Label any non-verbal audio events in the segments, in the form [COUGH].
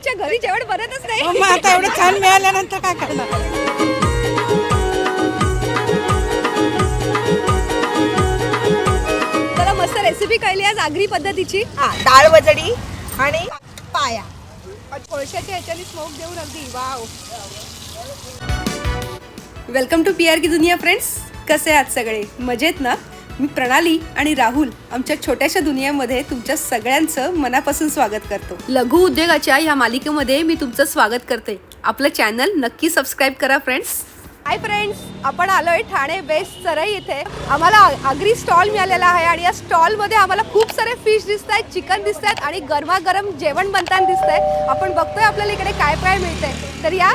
अच्छा घरी जेवण बनतच नाही. मग आता एवढं छान मिळाल्यानंतर काय करणार? मला मस्त रेसिपी कळली आज आगरी पद्धतीची. हा डाळ वजडी आणि पाया. कोळशाच्या ह्याच्याने स्मोक देऊन अगदी wow welcome to P R की दुनिया फ्रेंड्स कसे आहात सगळे? मजेत ना? मी प्रणाली आणि राहुल आमच्या छोट्याशा दुनियामध्ये तुमच्या सगळ्यांचं मनापासून स्वागत करतो. लघु उद्योगाच्या या मालिकेमध्ये मी तुमचं स्वागत करते. आपलं चॅनल नक्की सबस्क्राईब करा फ्रेंड्स हाय फ्रेंड्स आपण आलोय ठाणे बेस्ट चरई इथे. आम्हाला आगरी स्टॉल मिळालेला आहे आणि या स्टॉलमध्ये आम्हाला खूप सारे फिश दिसत आहेत चिकन दिसत आहेत आणि गरमागरम जेवण बनताना दिसतंय. आपण बघतोय आपल्याला इकडे काय काय मिळतंय. तर या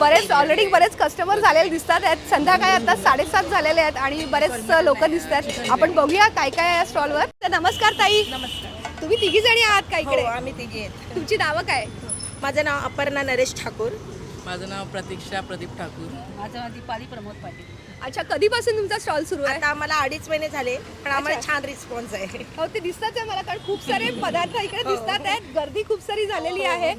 बरेच ऑलरेडी बरेच कस्टमर झालेले दिसतात आहेत. संध्याकाळी आता साडेसात झालेले आहेत आणि बरेच लोक दिसत आहेत आपण बघूया काय काय आहे या स्टॉलवर तर नमस्कार ताई. नमस्कार. तुम्ही तिघी जणी आहात का हो इकडे आम्ही तिघी आहेत. तुमची नावं काय? माझं नाव अपर्णा नरेश ठाकूर. माझं नाव प्रतीक्षा प्रदीप ठाकूर. माझं दीपाली प्रमोद पाटील. अच्छा कधीपासून तुमचा स्टॉल सुरू आहे? आता आम्हाला अडीच महिने झाले पण आम्हाला. छान रिस्पॉन्स आहे. हो ते दिसतात आहे मला कारण खूप सारे पदार्थ इकडे दिसतात आहेत. गर्दी खूप सारी झालेली आहे.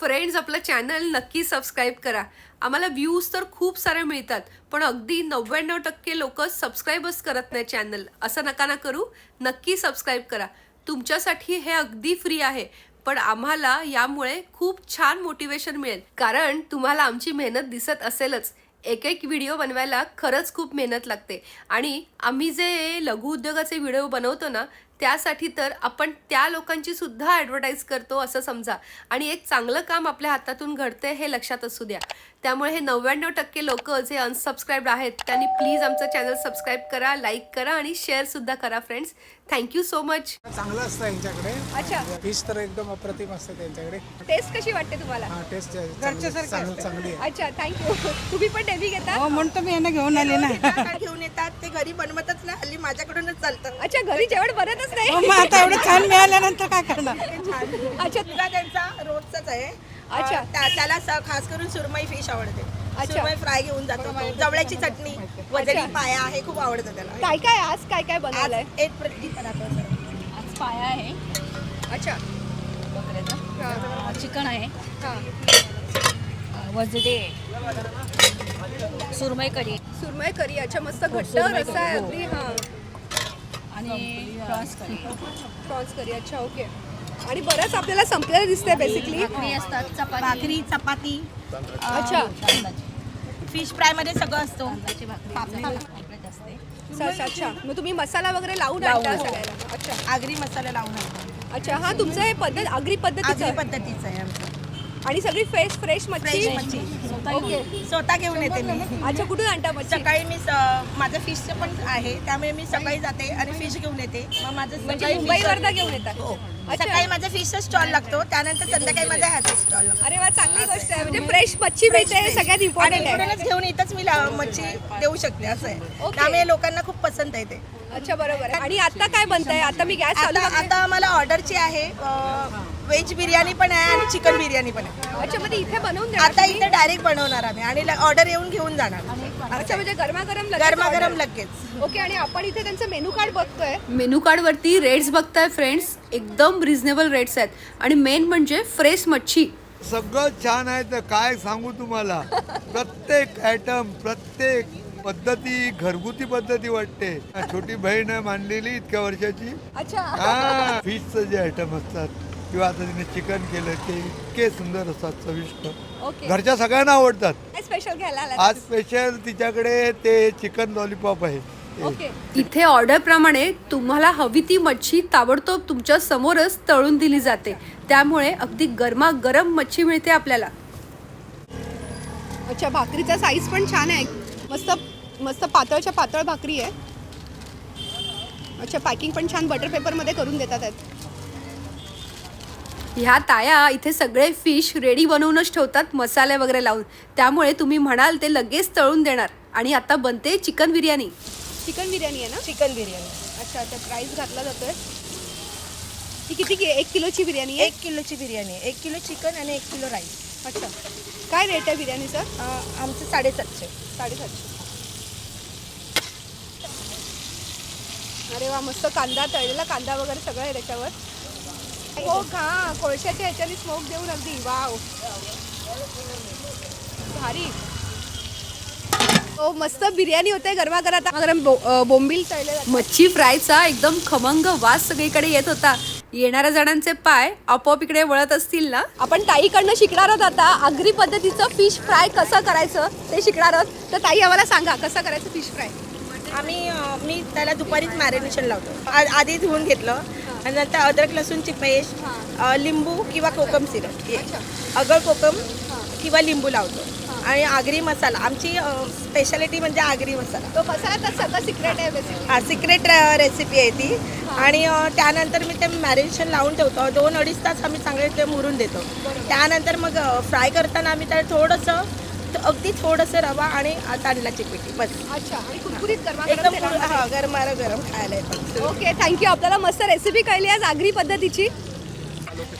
फ्रेंड्स आपलं चॅनल नक्की सबस्क्राईब करा. आम्हाला व्ह्यूज तर खूप सारे मिळतात पण अगदी नव्याण्णव टक्के लोक सबस्क्राईबच करत नाही चॅनल असं नका ना करू नक्की सबस्क्राईब करा. तुमच्यासाठी हे अगदी फ्री आहे. पण आम्हाला यामुळे खूप छान मोटिवेशन मिळेल. कारण तुम्हाला आमची मेहनत दिसत असेलच. एक एक व्हिडिओ बनवायला खरंच खूप मेहनत लागते. आणि आम्ही जे लघु उद्योगाचे व्हिडिओ बनवतो ना त्यासाठी तर आपण त्या लोकांची सुद्धा ॲडव्हर्टाईज करतो असं समजा. आणि एक चांगलं काम आपल्या हातातून घडते हे लक्षात असू द्या. त्यामुळे हे नव्याण्णव टक्के लोक जे अनसबस्क्राईब्ड आहेत त्यांनी प्लीज आमचं चॅनल सबस्क्राईब करा लाईक करा आणि शेअर सुद्धा करा फ्रेंड्स थँक्यू सो मच चांगलं असतं यांच्याकडे. अच्छा. फिश तर एकदम अप्रतिम असते त्यांच्याकडे. टेस्ट कशी वाटते तुम्हाला? हा टेस्ट घरच्यासारखी चांगली आहे. अच्छा थँक्यू [LAUGHS] तुम्ही पण नेहमी घेता? हो म्हणतो मी यांना घेऊन आले ना. काय घेऊन येतात ते घरी बनवतच नाही हल्ली माझ्याकडूनच चालतं. अच्छा घरी जेवण बनतच नाही? मग आता एवढं छान मिळाल्यानंतर काय करणार? अच्छा. मुलगा त्यांचा रोजचाच आहे. अच्छा. अं, त्या- त्याला स- खास करून सुरमई फिश आवडते. अच्छा. सुरमई फ्राय घेऊन जातो तो. जवळ्याची चटणी अच्छा. पाया हे खूप आवडतं त्याला. काय काय आज काय काय आज बनवलंय एक प्रति पदार्थ. आज पाया आहे. अच्छा. बकऱ्याचा. हा, चिकन आहे. हा. वजडे सुरमई कढी सुरमई करी अच्छा मस्त घट्ट सुरमई रस्सा आहे करी, हो. अगदी हा. आणि प्रॉन्स कढी प्रॉन्स करी अच्छा ओके. आणि बरंच आपल्याला संपलेलं दिसतंय बेसिकली भाकरी असतात चपाती. भाकरी चपाती अच्छा. फिश फ्रायमध्ये सगळं असतो. तांदळाची भाकरी. पापलेट असते अच्छा अच्छा. मग तुम्ही मसाला वगैरे लावून आणता हो. सगळ्याला अच्छा. आगरी मसाला लावून आणतो. अच्छा हा तुमचं हे पद्धत आगरी पद्धतीचं आगरी आहे. पद्धतीचं आहे आमचं. आणि सगळी फ्रेश फ्रेश मच्छी? मच्छी. ओके स्वतः घेऊन येते मी. अच्छा कुठून आणता मच्छी? सकाळी मी स- माझं फिशचं पण आहे त्यामुळे मी सकाळी जाते आणि फिश घेऊन येते. मग माझं म्हणजे सकाळी मुंबईवरनं fish- घेऊन येतात. हो. अच्छा. सकाळी माझा फिशचा स्टॉल लागतो त्यानंतर संध्याकाळी माझा ह्याचा स्टॉल लागतो. अरे वा चांगली गोष्ट आहे. म्हणजे फ्रेश मच्छी मिळते हे सगळ्यात आणि इम्पॉर्टंट आहे. इकडूनच घेऊन इथंच मी ला- मच्छी देऊ शकते असं आहे. त्यामुळे लोकांना खूप पसंत आहे ते. अच्छा बरोबर आहे. आणि आता काय बनतंय? आता मी गॅस चालू आता करते. आता आम्हाला ऑर्डरची आहे व्हेज बिर्याणी पण आहे आणि चिकन बिर्याणी पण आहे. अच्छा म्हणजे इथे बनवून आता? इथे डायरेक्ट बनवणार आम्ही आणि ऑर्डर येऊन घेऊन जाणार. अच्छा म्हणजे गरमागरम लगेच गरमागरम order. लगेच. ओके आणि आपण इथे त्यांचं मेनू कार्ड बघतोय. मेनू कार्ड वरती रेट्स बघताय फ्रेंड्स एकदम रिझनेबल रेट्स आहेत. आणि मेन म्हणजे फ्रेश मच्छी. सगळं छान आहे तर काय सांगू तुम्हाला? प्रत्येक आयटम प्रत्येक पद्धती घरगुती पद्धती वाटते. छोटी बहीण आहे मांडलेली इतक्या वर्षाची. अच्छा. हा फिशचं जे आयटम असतात. किंवा आता तिने चिकन केलं ते इतके सुंदर असतात चविष्ट. ओके. घरच्या सगळ्यांना आवडतात. काय स्पेशल घ्यायला आलात? आज स्पेशल तिच्याकडे ते चिकन लॉलीपॉप आहे. ते. ओके. इथे ऑर्डर प्रमाणे तुम्हाला हवी ती मच्छी ताबडतोब तुमच्या समोरच तळून दिली जाते. त्यामुळे अगदी गरमागरम मच्छी मिळते आपल्याला. अच्छा भाकरीचा साईज पण छान आहे. मस्त मस्त पातळच्या पातळ भाकरी आहे. अच्छा पॅकिंग पण छान बटर पेपरमध्ये करून देतात आहेत. ह्या ताया इथे सगळे फिश रेडी बनवूनच ठेवतात मसाले वगैरे लावून. त्यामुळे तुम्ही म्हणाल ते लगेच तळून देणार. आणि आता बनते चिकन बिर्याणी. चिकन बिर्याणी आहे ना? चिकन बिर्याणी. अच्छा अच्छा प्राइस घातला जातोय. ती किती एक किलोची बिर्याणी आहे? एक किलोची बिर्याणी आहे. एक किलो चिकन आणि एक किलो राईस अच्छा. काय रेट आहे बिर्याणीचा? आमचं साडेसातशे. साडेसातशे. अरे वा मस्त कांदा तळलेला. कांदा वगैरे सगळं आहे त्याच्यावर. स्मोक हा कोळशाच्या ह्याच्याने स्मोक देऊन अगदी. वाव भारी. हो मस्त बिर्याणी होते गरमागरात गरम बो- अं, बोंबील तळले जातात. मच्छी फ्रायचा एकदम खमंग वास सगळीकडे येत होता. येणाऱ्या जणांचे पाय आपोआप इकडे वळत असतील ना? आपण ताईकडनं शिकणार आहोत आता. आगरी पद्धतीचं फिश फ्राय कसं करायचं ते शिकणार आहोत. तर ताई आम्हाला सांगा कसं करायचं फिश फ्राय आम्ही मी त्याला दुपारीच मॅरिनेशन लावतो. आ- आधी धुवून घेतलं आणि नंतर अद्रक लसूणची पेस्ट अं, लिंबू किंवा कोकम सिरप. अगळ कोकम किंवा लिंबू लावतो. आणि आगरी मसाला. आमची स्पेशालिटी म्हणजे आगरी मसाला. तो मसाला तर सगळं सिक्रेट आहे बेसिकली हा सिक्रेट रेसिपी आहे ती. आणि अ, त्यानंतर मी ते मॅरिनेशन लावून ठेवतो. दोन अडीच तास आम्ही चांगले ते मुरून देतो. त्यानंतर मग फ्राय करताना आम्ही त्याला थोडंसं अगदी थोडंसं रवा आणि तांदळाची पिठी बस. अच्छा आणि कुरकुरीत एकदम. हा गरमारा गरम खायला ओके थँक्यू आपल्याला मस्त रेसिपी कळली आज आगरी पद्धतीची.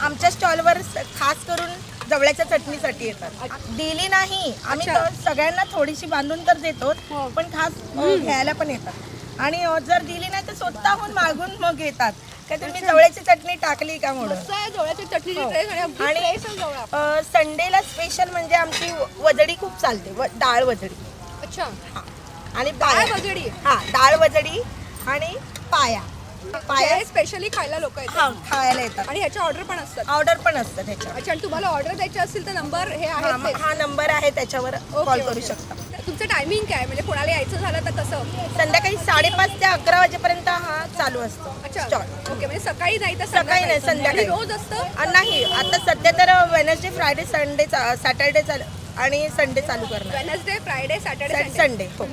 आमच्या स्टॉलवर स- खास करून जवळ्याच्या चटणीसाठी येतात. दिली नाही. आम्ही अच्छा. तर सगळ्यांना थोडीशी बांधून तर देतो हो. पण खास अ, घ्यायला पण येतात. आणि अ, जर दिली नाही तर स्वतःहून मागून मग येतात का तुम्ही जवळची चटणी टाकली का म्हणून? जवळची चटणीची हो. आणि. अ, संडेला स्पेशल म्हणजे आमची व- वजडी खूप चालते व डाळ वजडी. अच्छा. हा. आणि डाळ पाया वजडी. हा डाळ वजडी आणि पाया. पाया स्पेशली खायला लोक येतात. हा खायला येतात. आणि ह्याच्या ऑर्डर पण असतात. ऑर्डर पण असतं त्याच्यावर अच्छा आणि तुम्हाला ऑर्डर द्यायची असेल तर नंबर हे हा आहे हा नंबर आहे त्याच्यावर कॉल करू शकता. तुमचं टायमिंग काय? म्हणजे कोणाला यायचं झालं तर कसं? संध्याकाळी साडेपाच ते अकरा वाजेपर्यंत हा चालू असतो. अच्छा. स्टॉल ओके म्हणजे सकाळी नाही तर सकाळी नाही, संध्याकाळी. आणि रोज असतं? अ, नाही. आता सध्या तर वेनसडे फ्रायडे संडे सॅटर्डे चालू आणि संडे चालू करणार. वेनसडे फ्रायडे सॅटर्डे संडे हो.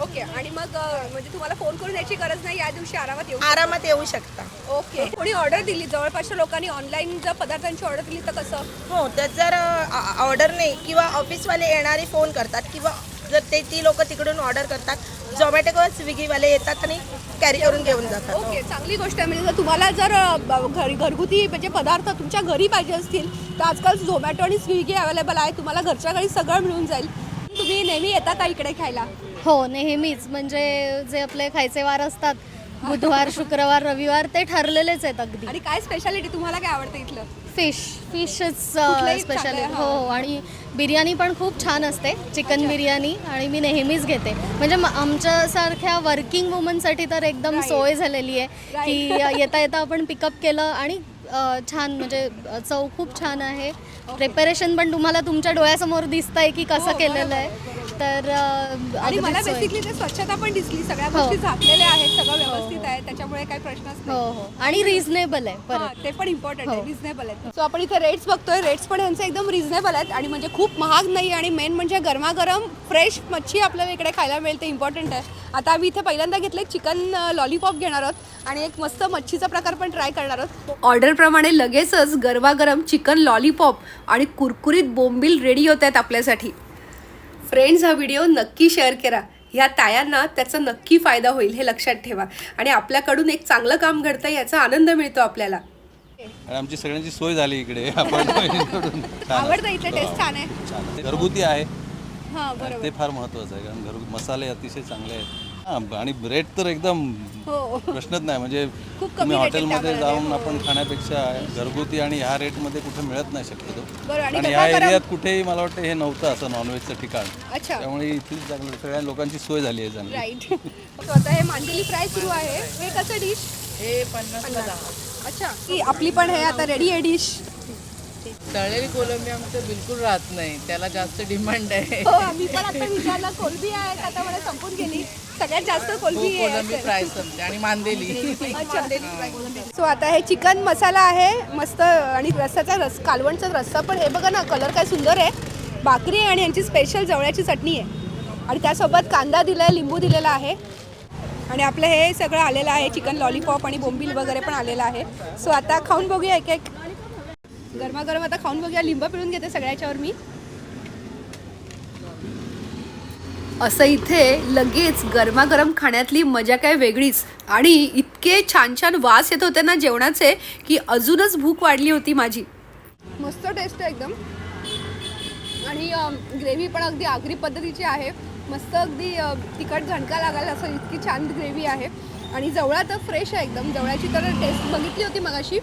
ओके आणि मग अं, म्हणजे तुम्हाला फोन करून यायची गरज नाही या दिवशी आरामात येऊ आरामात येऊ शकता. ओके. कोणी ऑर्डर दिली? जवळपासच्या लोकांनी ऑनलाईन जर पदार्थांची ऑर्डर दिली तर कसं? हो तर जर ऑर्डर नाही किंवा ऑफिसवाले येणारे फोन करतात किंवा जर ते ती लोक तिकडून ऑर्डर करतात झोमॅटो किंवा स्विगीवाले येतात आणि कॅरी करून घेऊन जातात. हो. ओके चांगली गोष्ट आहे. म्हणजे जर तुम्हाला जर घरी घरगुती म्हणजे पदार्थ तुमच्या घरी पाहिजे असतील तर आजकाल झोमॅटो आणि स्विगी अवेलेबल आहे. तुम्हाला घरच्या घरी सगळं मिळून जाईल. तुम्ही नेहमी येता का इकडे खायला? हो नेहमीच. म्हणजे जे आपले खायचे वार असतात बुधवार शुक्रवार रविवार ते ठरलेलेच आहेत अगदी. आणि काय स्पेशालिटी तुम्हाला काय आवडतं इथलं? फिश फिशच कुठलंही स्पेशल चांगलं आहे, हो. आणि बिर्याणी पण खूप छान असते. चिकन बिर्याणी आणि मी नेहमीच घेते. म्हणजे आमच्यासारख्या वर्किंग वुमनसाठी तर एकदम. सोय झालेली आहे की येता येता आपण पिकअप केलं आणि छान म्हणजे चव खूप छान आहे. प्रिपरेशन पण तुम्हाला तुमच्या डोळ्यासमोर दिसत आहे की कसं हो, केलेलं आहे. तर आणि अगदीच मला सोय. बेसिकली ते स्वच्छता पण दिसली. सगळ्या हो. गोष्टी झाकलेल्या आहेत सगळं व्यवस्थित आहे त्याच्यामुळे काही प्रश्नच हो नाही. हो आणि रिझनेबल आहे परत हा, ते पण इम्पॉर्टंट आहे हो. रिझनेबल आहेत सो आपण इथे रेट्स बघतोय. रेट्स पण यांचे एकदम रिझनेबल आहेत. आणि म्हणजे खूप महाग नाही आणि मेन म्हणजे गरमागरम फ्रेश मच्छी आपल्याला इकडे खायला मिळते इम्पॉर्टंट आहे. आता आम्ही इथे पहिल्यांदा घेतले चिकन लॉलीपॉप घेणार आहोत. आणि एक मस्त मच्छीचा प्रकार पण ट्राय करणार आहोत. ऑर्डरप्रमाणे लगेचच गरमागरम चिकन लॉलीपॉप आणि कुरकुरीत बोंबील रेडी होत आहेत आपल्यासाठी. फ्रेंड्स हा व्हिडिओ नक्की शेअर करा. ह्या तायांना त्याचा नक्की फायदा होईल हे लक्षात ठेवा. आणि आपल्याकडून एक चांगलं काम घडतं याचा आनंद मिळतो आपल्याला. आणि आमची सगळ्यांची सोय झाली इकडे. आपण [LAUGHS] आवडतं इथे टेस्ट छान आहे. घरगुती आहे. हां बरोबर. ते फार महत्वाचं आहे कारण घर मसाले अतिशय चांगले आहेत. हां आणि रेट तर एकदम हो. प्रश्नच नाही. म्हणजे खूप कमी तुम्ही rate हॉटेलमध्ये त्यामध्ये, जाऊन हो. आपण खाण्यापेक्षा घरगुती आणि ह्या रेटमध्ये कुठे मिळत नाही शक्यतो. बरं आणि आणि ह्या एरियात कुठेही मला वाटतं हे नव्हतं असं नॉनव्हेजचं ठिकाण. अच्छा. त्यामुळे इथली चांगलं सगळ्या लोकांची सोय झाली आहे चांगली राईट [LAUGHS] आता हे मांदेली फ्राय सुरू आहे. हे कसं डिश हे पन्नास अच्छा. ही आपली पण हे आता रेडी आहे डिश तळलेली कोलंबी आमचं बिलकुल राहत नाही. त्याला जास्त डिमांड आहे. हो आम्ही पण आता विचारलं. कोलबी आहे का? आता मला संपून गेली. सगळ्यात जास्त कोलबी फ्राय आणि मांदेली. [LAUGHS] सो आता हे चिकन मसाला आहे मस्त आणि रस्साचा रस कालवणचा रस्सा पण हे बघा ना कलर काय सुंदर आहे. भाकरी आहे आणि यांची स्पेशल जवळ्याची चटणी आहे. आणि त्यासोबत कांदा दिला आहे लिंबू दिलेला आहे. आणि आपलं हे सगळं आलेलं आहे चिकन लॉलीपॉप आणि बोंबील वगैरे पण आलेलं आहे. सो आता खाऊन बघूया एक एक. गरमागरम आता खाऊन बघूया लिंब पिळून घेते सगळ्याच्यावर मी. असं इथे लगेच गरमागरम खाण्यातली मजा काय वेगळीच. आणि इतके छान छान वास येत होते ना जेवणाचे की अजूनच भूक वाढली होती माझी. मस्त टेस्ट आहे एकदम. आणि ग्रेव्ही पण अगदी आगरी पद्धतीची आहे. मस्त अगदी तिखट झणका लागाल असं इतकी छान ग्रेव्ही आहे. आणि जवळा तर फ्रेश आहे एकदम. जवळाची तर टेस्ट बघितली होती मगाशी.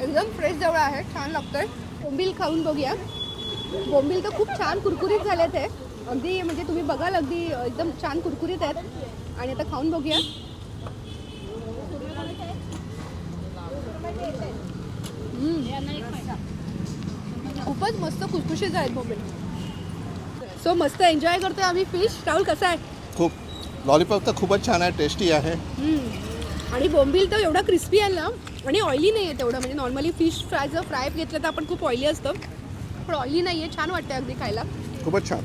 एकदम फ्रेश जवळ आहे. छान लागतंय. कोंबील खाऊन बघूया. बोंबील तर खूप छान कुरकुरीत झाले ते अगदी म्हणजे तुम्ही बघाल अगदी एकदम छान कुरकुरीत आहेत. आणि आता खाऊन बघूया. खूपच मस्त खुसखुशीत आहेत बोंबील. सो मस्त एन्जॉय करतोय आम्ही फिश राहुल कसा आहे? खूप लॉलीपॉप तर खूपच छान आहे टेस्टी आहे. आणि बोंबील तर एवढा क्रिस्पी आहे ना आणि ऑइली नाही आहे तेवढं. म्हणजे नॉर्मली फिश फ्राय जर फ्राय घेतलं तर आपण खूप ऑइली असतं. पण ऑइली नाही आहे छान वाटतं अगदी खायला. खूपच छान.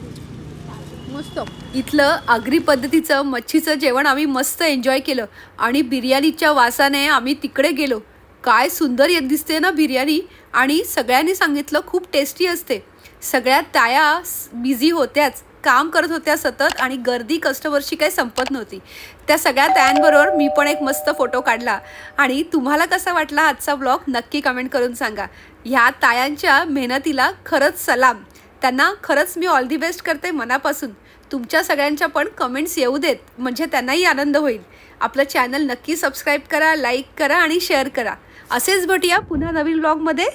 मस्त. इथलं आगरी पद्धतीचं मच्छीचं जेवण आम्ही मस्त एन्जॉय केलं. आणि बिर्याणीच्या वासाने आम्ही तिकडे गेलो. काय सुंदर येत दिसते ना बिर्याणी. आणि सगळ्यांनी सांगितलं खूप टेस्टी असते. सगळ्या ताया बिझी होत्याच. काम करत होत्या सतत आणि गर्दी कस्टमरशी काही संपत नव्हती. त्या सगळ्या तयांबरोबर मी पण एक मस्त फोटो काढला. आणि तुम्हाला कसा वाटला आजचा ब्लॉग नक्की कमेंट करून सांगा. ह्या तायांच्या मेहनतीला खरंच सलाम. त्यांना खरंच मी ऑल दी बेस्ट करते मनापासून. तुमच्या सगळ्यांच्या पण कमेंट्स येऊ देत म्हणजे त्यांनाही आनंद होईल. आपलं चॅनल नक्की सबस्क्राईब करा लाईक करा आणि शेअर करा. असेच भेटूया पुन्हा नवीन ब्लॉगमध्ये